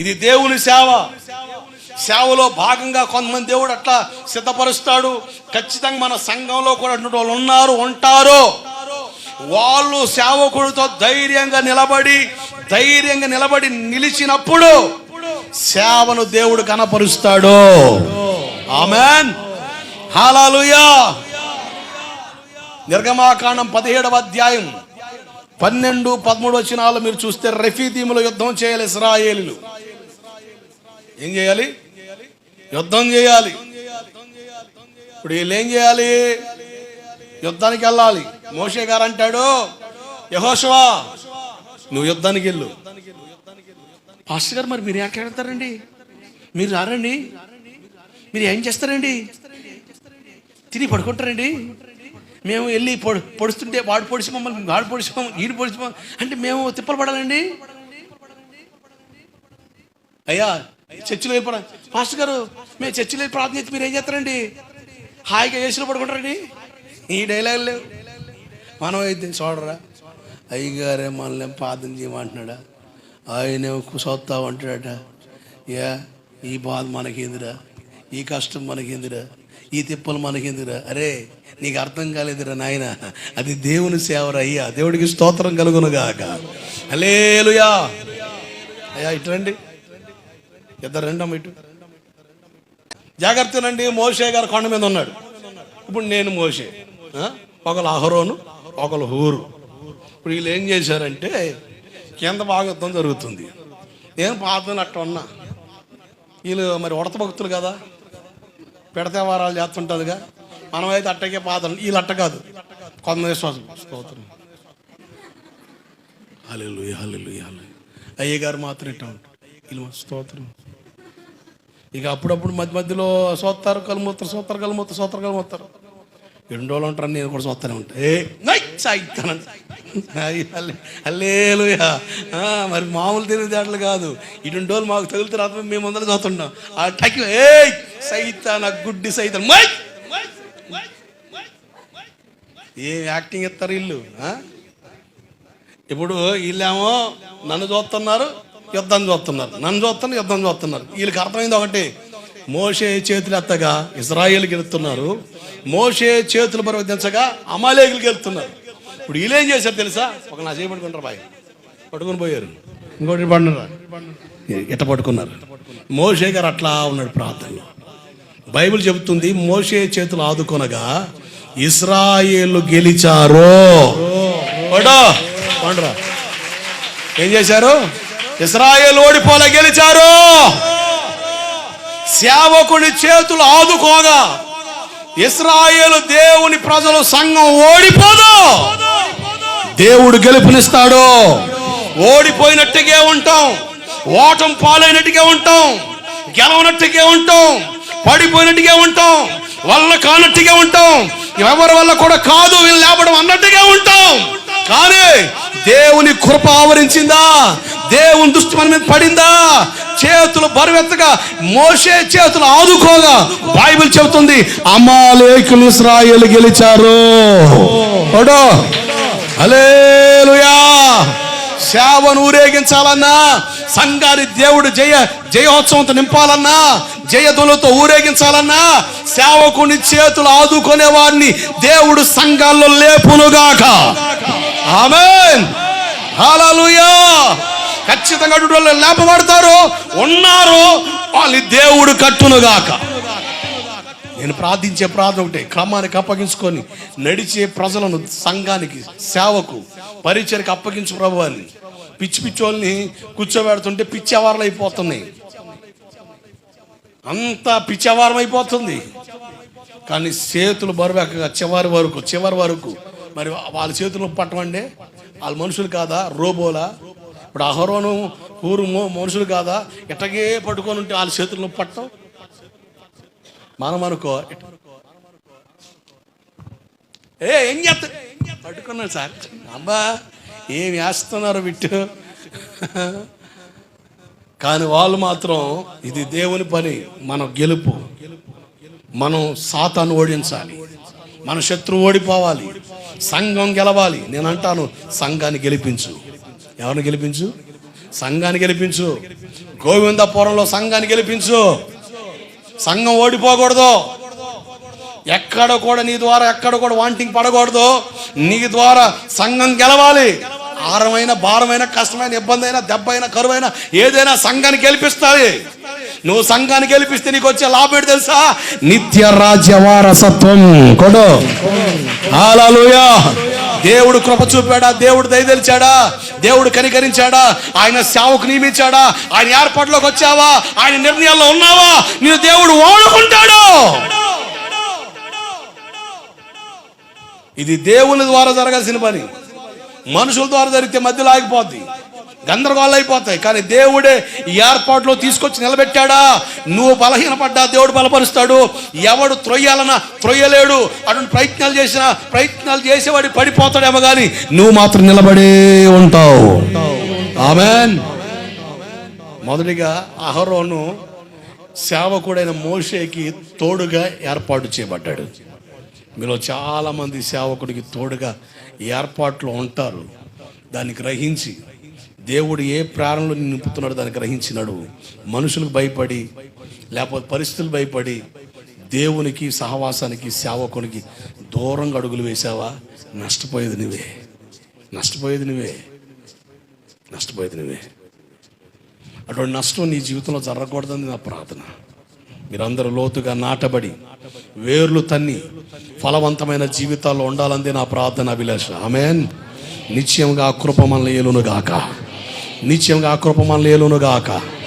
ఇది దేవుని సేవ. సేవలో భాగంగా కొంతమంది దేవుడు అట్లా సిద్ధపరుస్తాడు. ఖచ్చితంగా మన సంఘంలో కూడా వాళ్ళు ఉన్నారు ఉంటారు. వాళ్ళు సేవకుడితో ధైర్యంగా నిలబడి ధైర్యంగా నిలబడి నిలిచినప్పుడు సేవను దేవుడు కనపరుస్తాడు ఆమెన్. హాలాలుయా నిర్గమాకాండం పదిహేడవ అధ్యాయం పన్నెండు పదమూడు వచ్చినాలు మీరు చూస్తే రఫీదీములో యుద్ధం చేయాలి ఇస్రాయేలీలు. ఏం చేయాలి? యుద్ధం చేయాలి. ఇప్పుడు వీళ్ళు ఏం చేయాలి? యుద్ధానికి వెళ్ళాలి. మోషే గారు అంటాడు యహోషవా నువ్వు యుద్ధానికి వెళ్ళు. పాస్టర్ గారు మరి మీరు ఎక్కడ వెళ్తారండి? మీరు రారండి? మీరు ఏం చేస్తారండి? తిని పడుకుంటారండి? మేము వెళ్ళి పొడి పొడుస్తుంటే వాడు పొడిచి మమ్మల్ని వాడు పొడిచి మమ్మల్ని ఈడు పొడిచి అంటే మేము తిప్పలు పడాలండి? అయ్యా చర్చిలో వెళ్ళిపోరా పాస్టర్ గారు మేము చర్చిలో వెళ్ళి ప్రార్థన చేస్తే మీరు ఏం చేస్తారండి? హాయిగా ఏసీలో పడుకుంటారండి? ఈ డైలాగ్ లేవు. మనం అయితే చూడరా. అయ్యగారే మనల్ని ప్రార్థన చేయమంటున్నాడా? ఆయన సొత్తా అంటాడట యా ఈ బాధ మనకేందిరా ఈ కష్టం మనకేందిరా ఈ తిప్పలు మనకేందిరా అరే నీకు అర్థం కాలేదురా నాయన. అది దేవుని సేవరా అయ్యా. దేవుడికి స్తోత్రం కలుగునుగాక. అలేలుయా అయ్యా ఇట్లండి ఇద్దరు రెండమ్మ ఇటు. జాగ్రత్తనండి మోషే గారు కొండ మీద ఉన్నాడు. ఇప్పుడు నేను మోషే. ఒకళ్ళు ఒకరు అహరోను ఒకరు హూరు. ఇప్పుడు వీళ్ళు ఏం చేశారంటే కింద భాగత్వం జరుగుతుంది. నేను పాతను అట్ట ఉన్నా. వీళ్ళు మరి ఉడత భక్తులు కదా? పెడతే వారాలు చేస్తుంటుందిగా? మనమైతే అట్టకే పాత వీళ్ళు అట్ట కాదు. కొంత విశ్వాసం. స్తోత్రం. హల్లెలూయా హల్లెలూయా అయ్యగారు మాత్రం ఇట్లా ఉంటారు. వీళ్ళు స్తోత్రం. ఇక అప్పుడప్పుడు మధ్య మధ్యలో సోత్తారు కలుమూతారు సోత్తారు కలుమూతారు సోత్తారు కలుమూతారు రెండు రోజులు ఉంటారు నేను కూడా సోత్తానే ఉంటా. ఏ? అల్లేలుయా మరి మామూలు తెలివితేటలు కాదు. ఇటువంటి రోజులు మాకు తగులుతారు తర్వాత మేము అందరం చదువుతున్నాం ఆ టకి ఏ సైతాన గుడ్డి సైతం మై ఏం యాక్టింగ్ ఇస్తారు ఇల్లు? ఇప్పుడు వీళ్ళేమో నన్ను చూస్తున్నారు యుద్ధం చూస్తున్నారు. నన్ను చూస్తున్నారు యుద్ధం చూస్తున్నారు. వీళ్ళకి అర్థమైంది ఒకటి. మోషే చేతులు ఎత్తగా ఇజ్రాయేల్కి వెళ్తున్నారు మోషే చేతులు పర్వతించగా అమాలేకులకి వెళ్తున్నారు ఇప్పుడు వీళ్ళు ఏం చేశారు తెలుసా? ఒక నా చేయి పట్టుకుంటారు బాయ్? పట్టుకొని పోయారు. ఇంకోటి పడినారా? ఇట్ట పట్టుకున్నారు. మోషే గారు అట్లా ఉన్నాడు ప్రార్థనలో. బైబిల్ చెబుతుంది మోషే చేతులు ఆదుకొనగా ఇస్రాయేలు గెలిచారు. పండురా. ఏం చేశారు? ఇస్రాయేల్ ఓడిపోల గెలిచారు. సేవకుని చేతులు ఆదుకోగా ఇస్రాయేలు దేవుని ప్రజలు సంఘం ఓడిపోదు. దేవుడు గెలుపునిస్తాడు. ఓడిపోయినట్టుగా ఉంటాం. ఓటం పాలైనట్టుగా ఉంటాం. గెలవనట్టుగా ఉంటాం. పడిపోయినట్టుగా ఉంటాం. వల్ల కానట్టుగా ఉంటాం. ఎవరి వల్ల కూడా కాదు వీళ్ళు లేపడం అన్నట్టుగా ఉంటాం. కానీ దేవుని కృప ఆవరించిందా? దేవుని దృష్టి మన మీద పడిందా? చేతులు బరువెత్తగా మోసే చేతులు ఆదుకోగా బైబిల్ చెబుతుంది అమాలేకులు ఇస్రాయేల్ గెలిచారు. ఓడో హల్లెలూయా. సేవను ఊరేగించాలన్నా సంఘాన్ని దేవుడు జయ జయోత్సవంతో నింపాలన్నా జయదులతో ఊరేగించాలన్నా సేవకుని చేతులు ఆదుకునే వారిని దేవుడు సంఘాల్లో లేపునుగాక. ఆమెన్. హాలూయా ఖచ్చితంగా అటువంటి వాళ్ళు లేపబడతారు. ఉన్నారు. వాళ్ళు దేవుడు కట్టునుగాక నేను ప్రార్థించే ప్రార్థన ఒకటే. క్రమానికి అప్పగించుకొని నడిచే ప్రజలను సంఘానికి సేవకు పరిచయకు అప్పగించు ప్రభు అని. పిచ్చి పిచ్చోళ్ళని కూర్చోబెడుతుంటే పిచ్చి అయిపోతున్నాయి. అంతా పిచ్చేవారం అయిపోతుంది. కానీ చేతులు బరువెక్కగా చివరి వరకు చివరి వరకు. మరి వాళ్ళ చేతులు పట్టమండి. వాళ్ళ మనుషులు కాదా? రోబోలా? ఇప్పుడు అహరోను ఊరు మనుషులు కాదా? ఎట్టగే పట్టుకొని ఉంటే వాళ్ళ చేతులను పట్టం మనం అనుకో ఏ ఏం చేస్తా? పట్టుకున్నాను సార్. అబ్బా ఏం వేస్తున్నారు బిట్టు కానీ వాళ్ళు మాత్రం ఇది దేవుని పని మనం గెలుపు. మనం సాతాను ఓడించాలి. మన శత్రువు ఓడిపోవాలి. సంఘం గెలవాలి. నేను అంటాను సంఘాన్ని గెలిపించు. ఎవరిని గెలిపించు? సంఘాన్ని గెలిపించు. గోవిందపురంలో సంఘాన్ని గెలిపించు. సంఘం ఓడిపోకూడదు. ఎక్కడ కూడా నీ ద్వారా ఎక్కడ కూడా వాంటింగ్ పడకూడదు. నీ ద్వారా సంఘం గెలవాలి. ఆరమైన భారమైన కష్టమైన ఇబ్బంది అయినా దెబ్బ అయినా కరువైన ఏదైనా సంఘానికి గెలిపిస్తాయి నువ్వు సంఘానికి గెలిపిస్తే నీకు వచ్చే లాభం ఏంటి తెలుసా? నిత్య రాజ్య వారసత్వం. కొడు. హల్లెలూయా. దేవుడు కృప చూపాడా? దేవుడు దయదలిచాడా దేవుడు కనికరించాడా? ఆయన సేవకు నియమించాడా? ఆయన ఏర్పాటులోకి వచ్చావా? ఆయన నిర్ణయాల్లో ఉన్నావా? నేను దేవుడు వాడుకుంటాడు ఇది దేవుని ద్వారా జరగాల్సిన పని. మనుషుల ద్వారా జరిగితే మధ్యలో ఆగిపోద్ది. గందరగోళం అయిపోతాయి. కానీ దేవుడే ఈ ఏర్పాట్లో తీసుకొచ్చి నిలబెట్టాడా? నువ్వు బలహీనపడ్డా? దేవుడు బలపరుస్తాడు. ఎవడు త్రొయ్యాలన్నా త్రొయ్యలేడు. అటువంటి ప్రయత్నాలు చేసినా ప్రయత్నాలు చేసేవాడు పడిపోతాడేమో కానీ నువ్వు మాత్రం నిలబడే ఉంటావు. ఆమెన్. మొదటిగా అహరోను సేవకుడైన మోషేకి తోడుగా ఏర్పాటు చేయబడ్డాడు. మీలో చాలామంది సేవకుడికి తోడుగా ఏర్పాట్లో ఉంటారు. దాన్ని గ్రహించి దేవుడు ఏ ప్రాణంలో నింపుతున్నాడో దాన్ని గ్రహించినాడు. మనుషులకు భయపడి లేకపోతే పరిస్థితులు భయపడి దేవునికి సహవాసానికి సేవకునికి దూరంగా అడుగులు వేసావా? నష్టపోయేది నువ్వే. నష్టపోయేది నువ్వే. నష్టపోయేది నువ్వే. అటువంటి నష్టం నీ జీవితంలో జరగకూడదని నా ప్రార్థన. మీరందరూ లోతుగా నాటబడి వేర్లు తన్ని ఫలవంతమైన జీవితాల్లో ఉండాలందే నా ప్రార్థన అభిలాష. ఆమెన్. నిత్యంగా ఆ కృప మనల్ని ఏలును గాక నిత్యంగా ఆ కృప మనల్ని గాక